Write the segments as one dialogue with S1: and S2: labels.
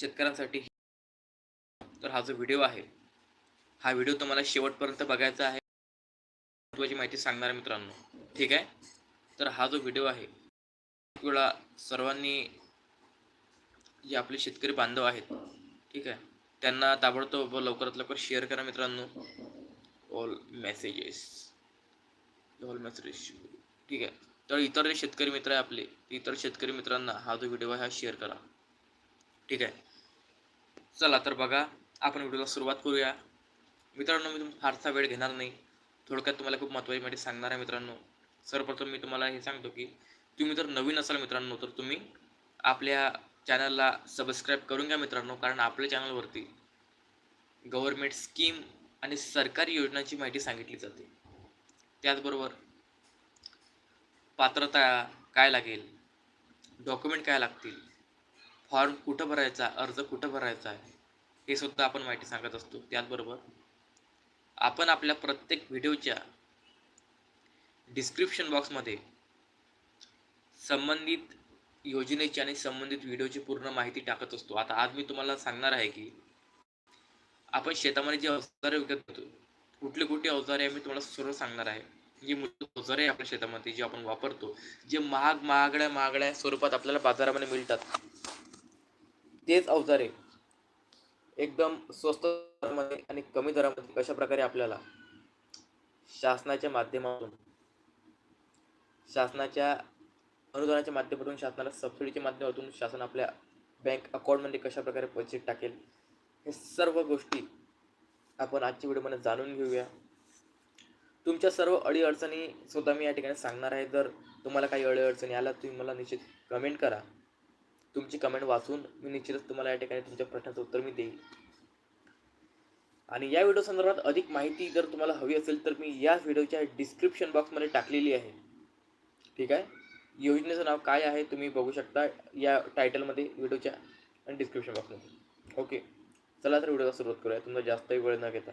S1: शेतकऱ्यांसाठी तर हा जो व्हिडिओ आहे हा व्हिडिओ तुम्हाला शेवटपर्यंत बघायचा आहे. महत्त्वाची माहिती सांगणार आहे मित्रांनो. ठीक आहे? तर हा जो व्हिडिओ आहे वेळा सर्वांनी जे आपले शेतकरी बांधव आहेत ठीक आहे? त्यांना ताबडतोब लवकरात लवकर शेअर करा मित्रांनो. ऑल मेसेजेस ऑल मेसेजेस ठीक आहे? तर इतर जे शेतकरी मित्र आहे आपले इतर शेतकरी मित्रांना हा जो व्हिडिओ आहे हा शेअर करा. ठीक आहे? चला तर बघा आपण व्हिडिओला सुरुवात करूया. मित्रांनो मी तुम फारसा वेळ घेणार नाही. थोडक्यात तुम्हाला खूप महत्त्वाची माहिती सांगणार आहे मित्रांनो. सर्वप्रथम मी तुम्हाला हे सांगतो की तुम्ही जर नवीन असाल मित्रांनो तर तुम्ही आपल्या चॅनलला सबस्क्राईब करून घ्या मित्रांनो कारण आपल्या चॅनलवरती गव्हर्मेंट स्कीम आणि सरकारी योजनांची माहिती सांगितली जाते. त्याचबरोबर पात्रता काय लागेल डॉक्युमेंट काय लागतील फॉर्म कुठं भरायचा अर्ज कुठं भरायचा आहे हे सुद्धा आपण माहिती सांगत असतो. त्याचबरोबर आपण आपल्या प्रत्येक व्हिडिओच्या डिस्क्रिप्शन बॉक्समध्ये संबंधित योजनेची आणि संबंधित व्हिडिओची पूर्ण माहिती टाकत असतो. आता आज मी तुम्हाला सांगणार आहे की आपण शेतामध्ये जे अवजारे विकत होतो कुठले कुठले अवजारे आहे मी तुम्हाला सर्व सांगणार आहे. जी अवजारे आहे आपल्या शेतामध्ये जे आपण वापरतो जे महाग महागड्या महागड्या स्वरूपात आपल्याला बाजारामध्ये मिळतात. तेच अवजारे एकदम स्वस्त दरामध्ये आणि कमी दरामध्ये कशा प्रकारे आपल्याला शासनाच्या माध्यमातून शासनाच्या अनुदानाच्या माध्यमातून शासनाला सबसिडीच्या माध्यमातून शासन आपल्या बँक अकाउंटमध्ये कशा प्रकारे पैसे टाकेल हे सर्व गोष्टी आपण आजच्या व्हिडिओमध्ये जाणून घेऊया. तुमच्या सर्व अडीअडचणी सुद्धा मी या ठिकाणी सांगणार आहे. जर तुम्हाला काही अडीअडचणी आल्या तुम्ही मला निश्चित कमेंट करा. तुमची कमेंट वाचून मी निश्चितच तुम्हाला या ठिकाणी तुमच्या प्रश्नाचं उत्तर मी देईल आणि या व्हिडिओ संदर्भात अधिक माहिती जर तुम्हाला हवी असेल तर मी या व्हिडिओच्या डिस्क्रिप्शन बॉक्समध्ये टाकलेली आहे. ठीक आहे? योजनेचं नाव काय आहे तुम्ही बघू शकता या टायटलमध्ये व्हिडिओच्या आणि डिस्क्रिप्शन बॉक्समध्ये ओके चला तर व्हिडिओला सुरुवात करूया. तुमचा जास्तही वेळ न घेता.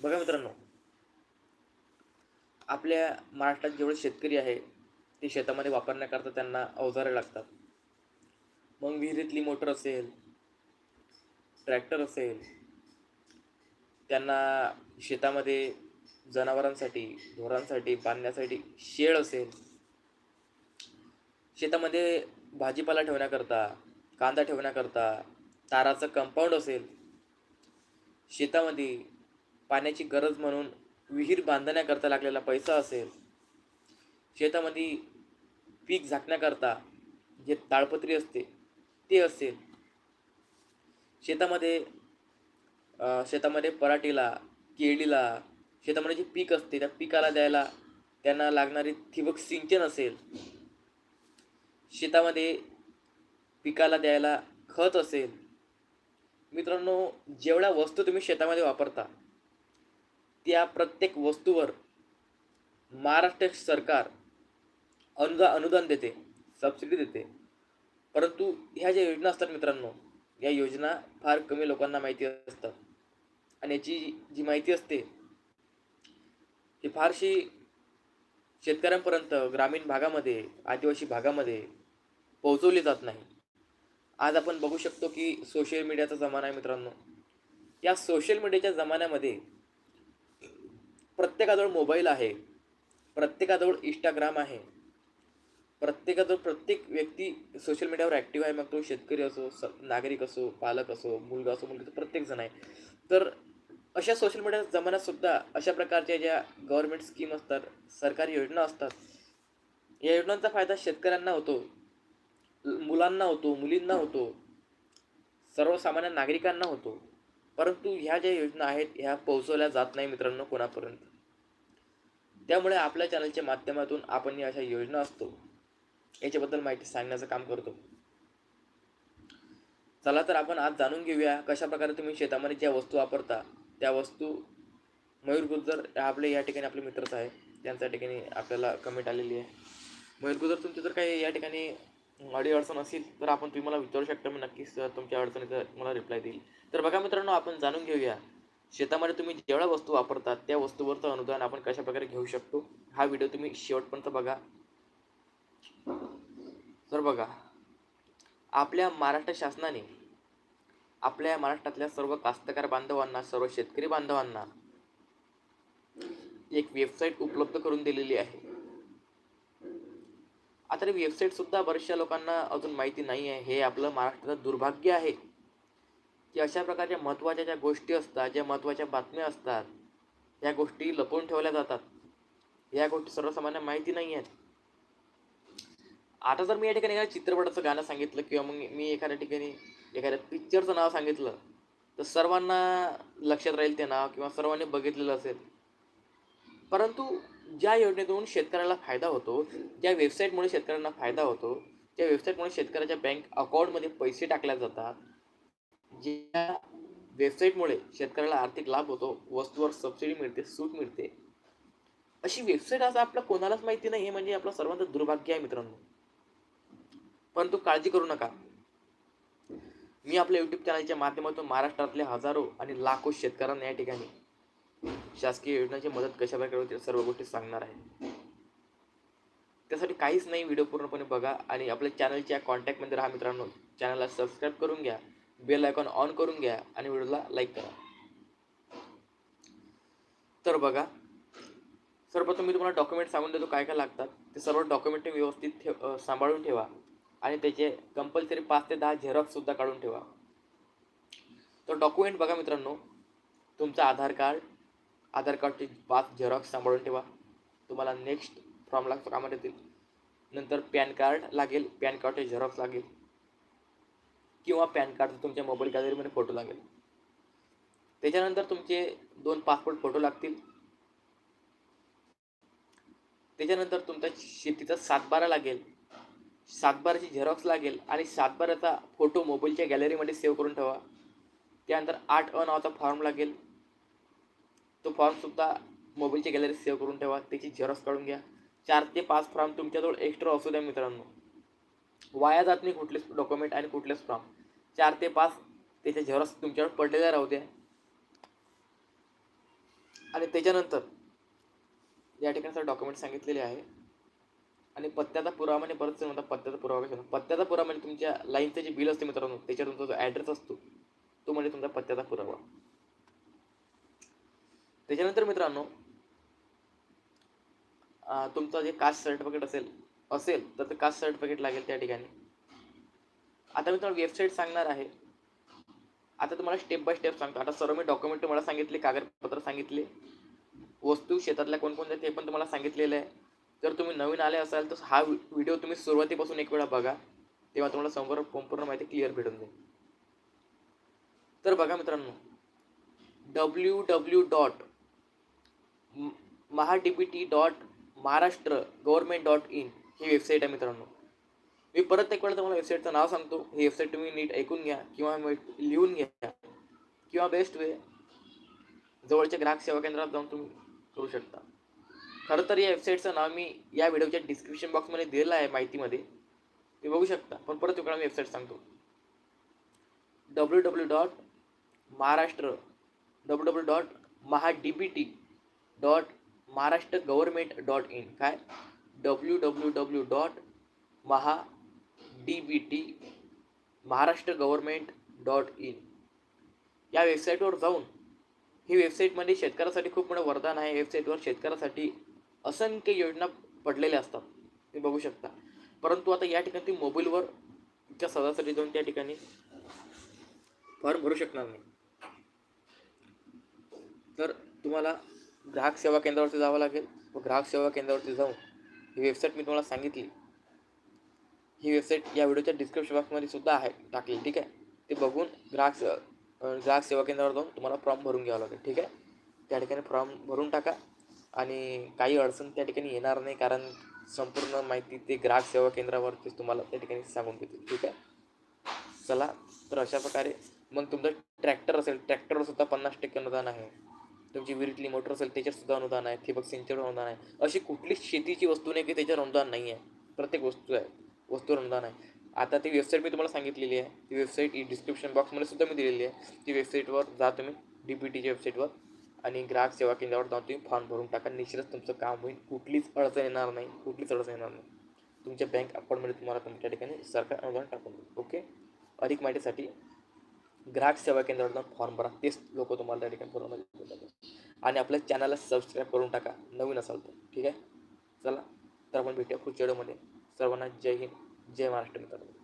S1: बघा मित्रांनो. आपल्या महाराष्ट्रात जेवढे शेतकरी आहे ते शेतामध्ये वापरण्याकरता त्यांना अवजारे लागतात. मग विहिरीतली मोटर असेल ट्रॅक्टर असेल त्यांना शेतामध्ये जनावरांसाठी ढोरांसाठी बांधण्यासाठी शेळ असेल शेतामध्ये भाजीपाला ठेवण्याकरता कांदा ठेवण्याकरता ताराचं कंपाऊंड असेल शेतामध्ये पाण्याची गरज म्हणून विहीर बांधण्याकरता लागलेला पैसा असेल शेतामध्ये पीक झाकण्याकरता जे ताळपत्री असते ते असेल. शेतामध्ये शेतामध्ये पराठीला केळीला शेतामध्ये जे पीक असते त्या पिकाला द्यायला त्यांना लागणारे ठिबक सिंचन असेल. शेतामध्ये पिकाला द्यायला खत असेल. मित्रांनो जेवढ्या वस्तू तुम्ही शेतामध्ये वापरता त्या प्रत्येक वस्तूवर महाराष्ट्र सरकार अनुदा अनुदान देते सबसिडी देते. परंतु ह्या ज्या योजना असतात मित्रांनो या योजना फार कमी लोकांना माहिती असतात. आणि याची जी माहिती असते ही फारशी शेतकऱ्यांपर्यंत ग्रामीण भागामध्ये आदिवासी भागामध्ये पोहोचवली जात नाही. आज आपण बघू शकतो की सोशल मीडियाचा जमाना आहे मित्रांनो. या सोशल मीडियाच्या जमान्यामध्ये प्रत्येकाजवळ मोबाईल आहे प्रत्येकाजवळ इंस्टाग्राम आहे प्रत्येकाजवळ प्रत्येक व्यक्ती सोशल मीडियावर ॲक्टिव्ह आहे मग तो शेतकरी असो स नागरिक असो पालक असो मुलगा असो मुलगी असो प्रत्येक जण आहे. तर अशा सोशल मीडिया जमान्यात सुद्धा अशा प्रकारच्या ज्या गव्हर्मेंट स्कीम असतात सरकारी योजना असतात या योजनांचा फायदा शेतकऱ्यांना होतो मुलांना होतो मुलींना होतो सर्वसामान्य नागरिकांना होतो. परंतु ह्या ज्या योजना आहेत ह्या पोहोचवल्या जात नाही मित्रांनो कोणापर्यंत. त्यामुळे आपल्या चॅनलच्या माध्यमातून आपण या अशा योजना असतो. याच्याबद्दल माहिती सांगण्याचं काम करतो. चला तर आपण आज जाणून घेऊया कशा प्रकारे तुम्ही शेतामध्ये ज्या वस्तू वापरता त्या वस्तू मयूर गुजर आपले या ठिकाणी आपले मित्रच आहे. त्यांच्या ठिकाणी आपल्याला कमेंट आलेली आहे. मयूर गुजर तुमची जर काही या ठिकाणी ऑडिओ अडचण असेल तर आपण तुम्ही मला विचारू शकता. मी नक्कीच तुमच्या अडचणीचा मला रिप्लाय देईल. तर बघा मित्रांनो आपण जाणून घेऊया शेतामध्ये तुम्ही जेवढ्या वस्तू वापरतात त्या वस्तूवरचं अनुदान आपण कशाप्रकारे घेऊ शकतो? हा व्हिडिओ तुम्ही शेवटपर्यंत बघा. तर बघा आपल्या महाराष्ट्र शासनाने आपल्या महाराष्ट्रातल्या सर्व कास्तकार बांधवांना सर्व शेतकरी बांधवांना एक वेबसाईट उपलब्ध करून दिलेली आहे. आता वेबसाईट सुद्धा बऱ्याचशा लोकांना अजून माहिती नाही आहे. हे आपलं महाराष्ट्राचं दुर्भाग्य आहे. की अशा प्रकारच्या महत्त्वाच्या ज्या गोष्टी असतात ज्या महत्त्वाच्या बातम्या असतात या गोष्टी लपवून ठेवल्या जातात. या गोष्टी सर्वसामान्य माहिती नाही आहेत. आता जर मी या ठिकाणी एखाद्या चित्रपटाचं गाणं सांगितलं किंवा मग मी एखाद्या ठिकाणी एखाद्या पिक्चरचं नाव सांगितलं तर सर्वांना लक्षात राहील ते नाव किंवा सर्वांनी बघितलेलं असेल. परंतु ज्या योजनेतून शेतकऱ्याला फायदा होतो ज्या वेबसाईटमुळे शेतकऱ्यांना फायदा होतो त्या वेबसाईटमुळे शेतकऱ्याच्या बँक अकाउंटमध्ये पैसे टाकल्या जातात ज्या वेबसाईटमुळे शेतकऱ्याला आर्थिक लाभ होतो वस्तूवर सबसिडी मिळते सूट मिळते अशी वेबसाईट असं आपलं कोणालाच माहिती नाही हे म्हणजे आपलं सर्वांचं दुर्भाग्य आहे मित्रांनो. परंतु काळजी करू नका. मी आपल्या युट्यूब चॅनलच्या माध्यमातून महाराष्ट्रातल्या हजारो आणि लाखो शेतकऱ्यांना या ठिकाणी शासकीय योजनाची मदत कशा प्रकारे होते सर्व गोष्टी सांगणार आहे. त्यासाठी काहीच नाही व्हिडिओ पूर्णपणे बघा आणि आपल्या चॅनलच्या कॉन्टॅक्टमध्ये राहा मित्रांनो. चॅनलला सबस्क्राईब करून घ्या बेल आयकॉन ऑन करून घ्या आणि व्हिडिओला लाईक करा. तर बघा सर्वप्रथम मी तुम्हाला डॉक्युमेंट सांगून देतो काय काय लागतात. ते सर्व डॉक्युमेंट व्यवस्थित ठेव सांभाळून ठेवा. आणि त्याचे कंपल्सरी पाच ते दहा झेरॉक्ससुद्धा काढून ठेवा. तर डॉक्युमेंट बघा मित्रांनो तुमचं आधार कार्ड आधार कार्डचे पाच झेरॉक्स सांभाळून ठेवा. तुम्हाला नेक्स्ट फॉर्मला कामात येतील. नंतर पॅन कार्ड लागेल पॅन कार्डचे झेरॉक्स लागेल. किंवा पॅन कार्डचा तुमच्या मोबाईल गॅलरीमध्ये फोटो लागेल. त्याच्यानंतर तुमचे दोन पासपोर्ट फोटो लागतील. त्याच्यानंतर तुमचा शेतीचा सातबारा लागेल. सातबाराची झेरॉक्स लागेल आणि सातबाराचा फोटो मोबाईलच्या गॅलरीमध्ये सेव्ह करून ठेवा. त्यानंतर आठ अ नावाचा फॉर्म लागेल. तो फॉर्मसुद्धा मोबाईलच्या गॅलरीत सेव्ह करून ठेवा. त्याची झेरॉक्स काढून घ्या. चार ते पाच फॉर्म तुमच्याजवळ एक्स्ट्रा असू द्या मित्रांनो. वाया जात नाही कुठलेच डॉक्युमेंट आणि कुठलेच फॉर्म चार ते पाच त्याच्या झेरॉक्स तुमच्यावर पडलेल्या राहू द्या. आणि त्याच्यानंतर या ठिकाणी सर डॉक्युमेंट सांगितलेले आहे. आणि पत्त्याचा पुरावा म्हणजे परत म्हणतात पत्त्याचा पुरावा कशा पत्त्याचा पुरावा म्हणजे तुमच्या लाईनचं जे बिल असते मित्रांनो त्याच्यावर तुमचा जो ॲड्रेस असतो तो म्हणजे तुमचा पत्त्याचा पुरावा. त्याच्यानंतर मित्रांनो तुमचं जे कास्ट सर्टिफिकेट असेल असेल तर ते कास्ट सर्टिफिकेट लागेल त्या ठिकाणी. आता मी तुम्हाला वेबसाईट सांगणार आहे. आता तुम्हाला स्टेप बाय स्टेप सांगतो. आता सर्व मी डॉक्युमेंट तुम्हाला सांगितले कागदपत्र सांगितले वस्तू शेतातल्या कोणकोणत्या ते पण तुम्हाला सांगितलेलं आहे. जर तुम्ही नवीन आले असाल तर हा व्हिडिओ तुम्ही सुरुवातीपासून एक वेळा बघा. तेव्हा तुम्हाला संपूर्ण संपूर्ण माहिती क्लिअर भेटून जाईल. तर बघा मित्रांनो W W dot Maha D B T dot Maharashtra government dot in he website आहे मित्रांनो. मी परत एक वेळा तुम्हाला वेबसाईटचं नाव सांगतो. ही वेबसाईट तुम्ही नीट ऐकून घ्या किंवा लिहून घ्या. किंवा बेस्ट वे जवळच्या ग्राहक सेवा केंद्रात जाऊन तुम्ही करू शकता. खरं तर या वेबसाईटचं नाव मी या व्हिडिओच्या डिस्क्रिप्शन बॉक्समध्ये दिलेलं आहे माहितीमध्ये. ते बघू शकता. पण परत एक मी वेबसाईट सांगतो. W W dot Maharashtra W W dot Maha D B T dot Maharashtra government dot in काय? W W W dot Maha D B T Maharashtra government dot in या वेबसाईटवर जाऊन ही वेबसाईटमध्ये शेतकऱ्यासाठी खूप मोठं वरदान आहे. वेबसाईटवर शेतकऱ्यासाठी असंख्य योजना पडलेल्या असतात. ते बघू शकता. परंतु आता या ठिकाणी तुम्ही मोबाईलवर त्या सदासाठी जाऊन त्या ठिकाणी फॉर्म भरू शकणार नाही. तर तुम्हाला ग्राहक सेवा केंद्रावरती जावं लागेल. व ग्राहक सेवा केंद्रावरती जाऊन ही वेबसाईट मी तुम्हाला सांगितली. ही वेबसाईट या व्हिडिओच्या डिस्क्रिप्शन बॉक्समध्ये सुद्धा आहे. टाकली ठीक आहे? ते बघून ग्राहक से- ग्राहक सेवा केंद्रावर जाऊन तुम्हाला फॉर्म भरून घ्यावं लागेल ठीक आहे? त्या ठिकाणी फॉर्म भरून टाका. आणि काही अडचण त्या ठिकाणी येणार नाही कारण संपूर्ण माहिती ते ग्राहक सेवा केंद्रावरतीच तुम्हाला त्या ठिकाणी सांगून देतील. ठीक आहे? चला तर अशा प्रकारे मग तुमचं ट्रॅक्टर असेल ट्रॅक्टरवरसुद्धा पन्नास टक्के अनुदान आहे. तुमची विहिरीतली मोटर असेल त्याच्यावरसुद्धा अनुदान आहे. ठिबक सिंचनवर अनुदान आहे. अशी कुठलीच शेतीची वस्तू नाही की त्याच्यावर अनुदान नाही आहे. प्रत्येक वस्तू आहे. वस्तूवर अनुदान आहे. आता ती वेबसाईट मी तुम्हाला सांगितलेली आहे. ती वेबसाईट डिस्क्रिप्शन बॉक्समध्ये सुद्धा मी दिलेली आहे. ती वेबसाईटवर जा तुम्ही डी पी टीच्या वेबसाईटवर आणि ग्राहक सेवा केंद्रावर जाऊन तुम्ही फॉर्म भरून टाका. निश्चितच तुमचं काम होईल. कुठलीच अडचण येणार नाही. कुठलीच अडचण येणार नाही. तुमच्या बँक अकाउंटमध्ये तुम्हाला तुम्ही त्या ठिकाणी सरकार अनुदान टाकून देईल. ओके अधिक माहितीसाठी ग्राहक सेवा केंद्रावर जाऊन फॉर्म भरा. तेच लोक तुम्हाला त्या ठिकाणी पूर्ण आणि आपल्या चॅनलला सबस्क्राईब करून टाका. नवीन असाल तर. ठीक आहे? चला तर आपण भेटूया पुढच्या व्हिडिओमध्ये सर्वांना जय हिंद. जय महाराष्ट्र मित्रांनो.